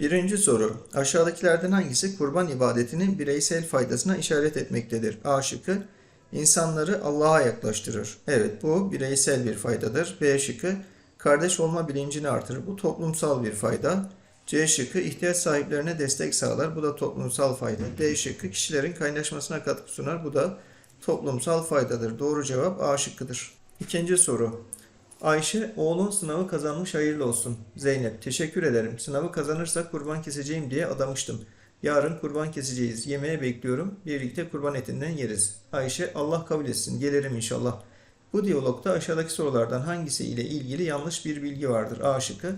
Birinci soru. Aşağıdakilerden hangisi kurban ibadetinin bireysel faydasına işaret etmektedir? A şıkkı. İnsanları Allah'a yaklaştırır. Evet bu bireysel bir faydadır. B şıkkı. Kardeş olma bilincini artırır. Bu toplumsal bir fayda. C şıkkı ihtiyaç sahiplerine destek sağlar. Bu da toplumsal fayda. D şıkkı kişilerin kaynaşmasına katkı sunar. Bu da toplumsal faydadır. Doğru cevap A şıkkıdır. İkinci soru. Ayşe, oğlun sınavı kazanmış hayırlı olsun. Zeynep, teşekkür ederim. Sınavı kazanırsa kurban keseceğim diye adamıştım. Yarın kurban keseceğiz. Yemeğe bekliyorum. Birlikte kurban etinden yeriz. Ayşe, Allah kabul etsin. Gelirim inşallah. Bu diyalogda aşağıdaki sorulardan hangisi ile ilgili yanlış bir bilgi vardır? A şıkkı.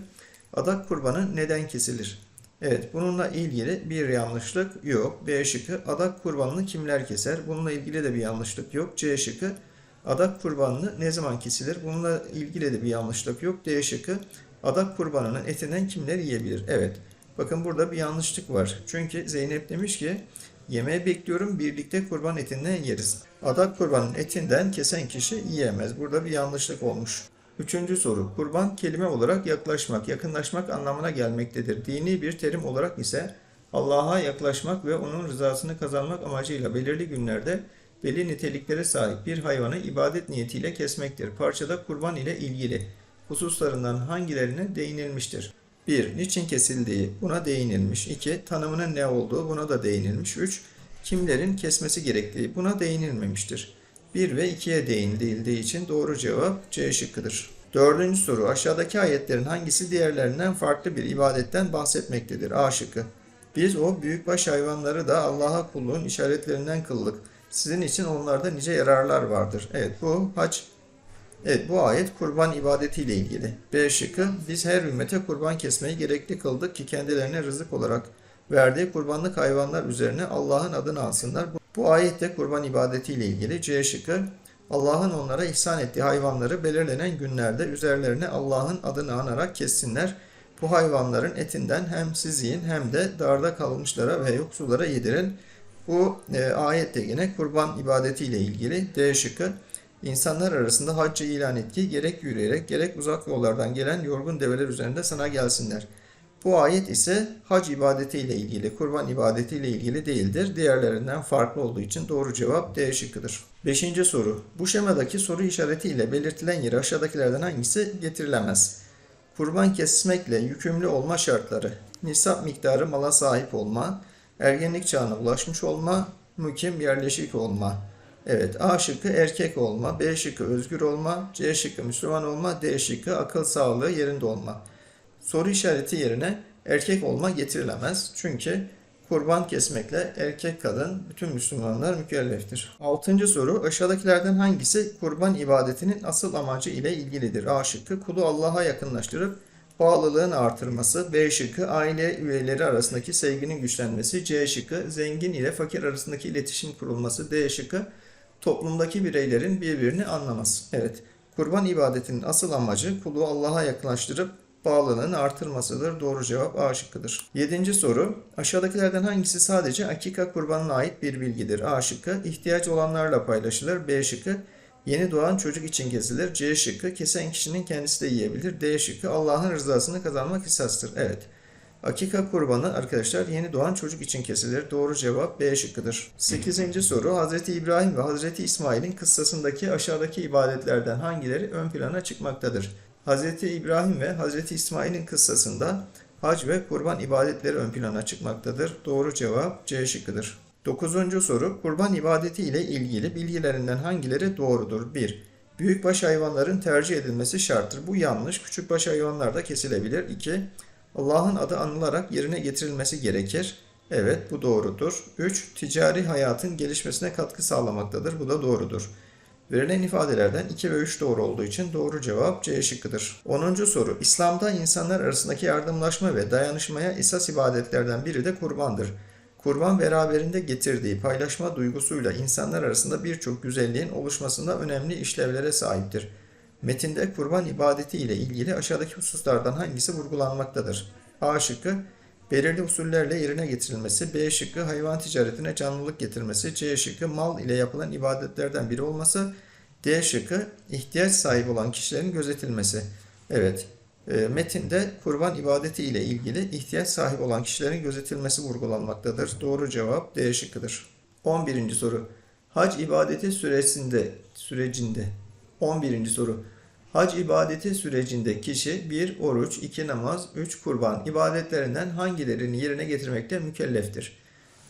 Adak kurbanı neden kesilir? Evet, bununla ilgili bir yanlışlık yok. B şıkkı. Adak kurbanını kimler keser? Bununla ilgili de bir yanlışlık yok. C şıkkı. Adak kurbanını ne zaman kesilir? Bununla ilgili de bir yanlışlık yok. D şıkkı. Adak kurbanının etinden kimler yiyebilir? Evet. Bakın burada bir yanlışlık var. Çünkü Zeynep demiş ki yemeğe bekliyorum birlikte kurban etinden yeriz. Adak kurbanın etinden kesen kişi yiyemez. Burada bir yanlışlık olmuş. Üçüncü soru. Kurban kelime olarak yaklaşmak, yakınlaşmak anlamına gelmektedir. Dini bir terim olarak ise Allah'a yaklaşmak ve onun rızasını kazanmak amacıyla belirli günlerde belli niteliklere sahip bir hayvanı ibadet niyetiyle kesmektir. Parçada kurban ile ilgili hususlarından hangilerine değinilmiştir? 1. Niçin kesildiği buna değinilmiş. 2. Tanımının ne olduğu buna da değinilmiş. 3. Kimlerin kesmesi gerektiği buna değinilmemiştir. 1 ve 2'ye değinildiği için doğru cevap C şıkkıdır. Dördüncü soru. Aşağıdaki ayetlerin hangisi diğerlerinden farklı bir ibadetten bahsetmektedir? A şıkkı. Biz o büyükbaş hayvanları da Allah'a kulluğun işaretlerinden kıldık. Sizin için onlarda nice yararlar vardır. Evet bu hac Evet bu ayet kurban ibadetiyle ilgili. B şıkkı biz her ümmete kurban kesmeyi gerekli kıldık ki kendilerine rızık olarak verdiği kurbanlık hayvanlar üzerine Allah'ın adını alsınlar. Bu, bu ayet de kurban ibadetiyle ilgili. C şıkkı Allah'ın onlara ihsan ettiği hayvanları belirlenen günlerde üzerlerine Allah'ın adını anarak kessinler. Bu hayvanların etinden hem siz yiyin hem de darda kalmışlara ve yoksullara yedirin. Bu e, ayet de yine kurban ibadetiyle ilgili. D şıkkı İnsanlar arasında haccı ilan et gerek yürüyerek gerek uzak yollardan gelen yorgun develer üzerinde sana gelsinler. Bu ayet ise hac ibadetiyle ilgili, kurban ibadetiyle ilgili değildir. Diğerlerinden farklı olduğu için doğru cevap D şıkkıdır. Beşinci soru. Bu şemadaki soru işareti ile belirtilen yere aşağıdakilerden hangisi getirilemez? Kurban kesmekle yükümlü olma şartları. Nisap miktarı mala sahip olma, ergenlik çağına ulaşmış olma, mukim yerleşik olma. Evet A şıkkı erkek olma, B şıkkı özgür olma, C şıkkı Müslüman olma, D şıkkı akıl sağlığı yerinde olma. Soru işareti yerine erkek olma getirilemez. Çünkü kurban kesmekle erkek kadın bütün Müslümanlar mükelleftir. Altıncı soru aşağıdakilerden hangisi kurban ibadetinin asıl amacı ile ilgilidir? A şıkkı kulu Allah'a yakınlaştırıp bağlılığın artırması, B şıkkı aile üyeleri arasındaki sevginin güçlenmesi, C şıkkı zengin ile fakir arasındaki iletişim kurulması, D şıkkı toplumdaki bireylerin birbirini anlaması. Evet, kurban ibadetinin asıl amacı kulu Allah'a yaklaştırıp bağlılığını artırmasıdır. Doğru cevap A şıkkıdır. Yedinci soru. Aşağıdakilerden hangisi sadece akika kurbanına ait bir bilgidir? A şıkkı ihtiyaç olanlarla paylaşılır. B şıkkı yeni doğan çocuk için kesilir. C şıkkı kesen kişinin kendisi de yiyebilir. D şıkkı Allah'ın rızasını kazanmak esastır. Evet. Akika kurbanı arkadaşlar yeni doğan çocuk için kesilir. Doğru cevap B şıkkıdır. 8. soru Hz. İbrahim ve Hz. İsmail'in kıssasındaki aşağıdaki ibadetlerden hangileri ön plana çıkmaktadır? Hz. İbrahim ve Hz. İsmail'in kıssasında hac ve kurban ibadetleri ön plana çıkmaktadır. Doğru cevap C şıkkıdır. 9. soru Kurban ibadeti ile ilgili bilgilerinden hangileri doğrudur? 1. Büyükbaş hayvanların tercih edilmesi şarttır. Bu yanlış. Küçükbaş hayvanlar da kesilebilir. 2. Allah'ın adı anılarak yerine getirilmesi gerekir. Evet bu doğrudur. 3. Ticari hayatın gelişmesine katkı sağlamaktadır. Bu da doğrudur. Verilen ifadelerden 2 ve 3 doğru olduğu için doğru cevap C şıkkıdır. 10. soru. İslam'da insanlar arasındaki yardımlaşma ve dayanışmaya esas ibadetlerden biri de kurbandır. Kurban beraberinde getirdiği paylaşma duygusuyla insanlar arasında birçok güzelliğin oluşmasında önemli işlevlere sahiptir. Metinde kurban ibadeti ile ilgili aşağıdaki hususlardan hangisi vurgulanmaktadır? A şıkkı belirli usullerle yerine getirilmesi, B şıkkı hayvan ticaretine canlılık getirmesi, C şıkkı mal ile yapılan ibadetlerden biri olması, D şıkkı ihtiyaç sahibi olan kişilerin gözetilmesi. Evet, metinde kurban ibadeti ile ilgili ihtiyaç sahibi olan kişilerin gözetilmesi vurgulanmaktadır. Doğru cevap D şıkkıdır. 11. soru. Hac ibadeti süresinde sürecinde 11. soru. Hac ibadeti sürecinde kişi 1 oruç, 2 namaz, 3 kurban ibadetlerinden hangilerini yerine getirmekte mükelleftir?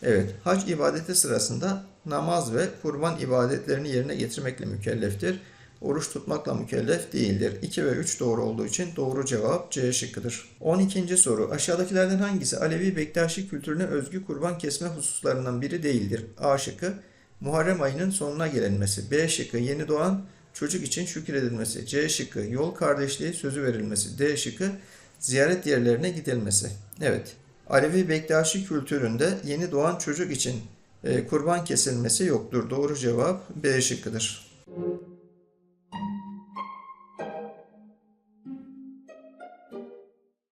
Evet, hac ibadeti sırasında namaz ve kurban ibadetlerini yerine getirmekle mükelleftir. Oruç tutmakla mükellef değildir. 2 ve 3 doğru olduğu için doğru cevap C şıkkıdır. 12. soru. Aşağıdakilerden hangisi Alevi Bektaşi kültürüne özgü kurban kesme hususlarından biri değildir? A şıkkı. Muharrem ayının sonuna gelinmesi. B şıkkı. Yeni doğan çocuk için şükredilmesi. C şıkkı. Yol kardeşliği sözü verilmesi. D şıkkı. Ziyaret yerlerine gidilmesi. Evet. Alevi Bektaşi kültüründe yeni doğan çocuk için e, kurban kesilmesi yoktur. Doğru cevap B şıkkıdır.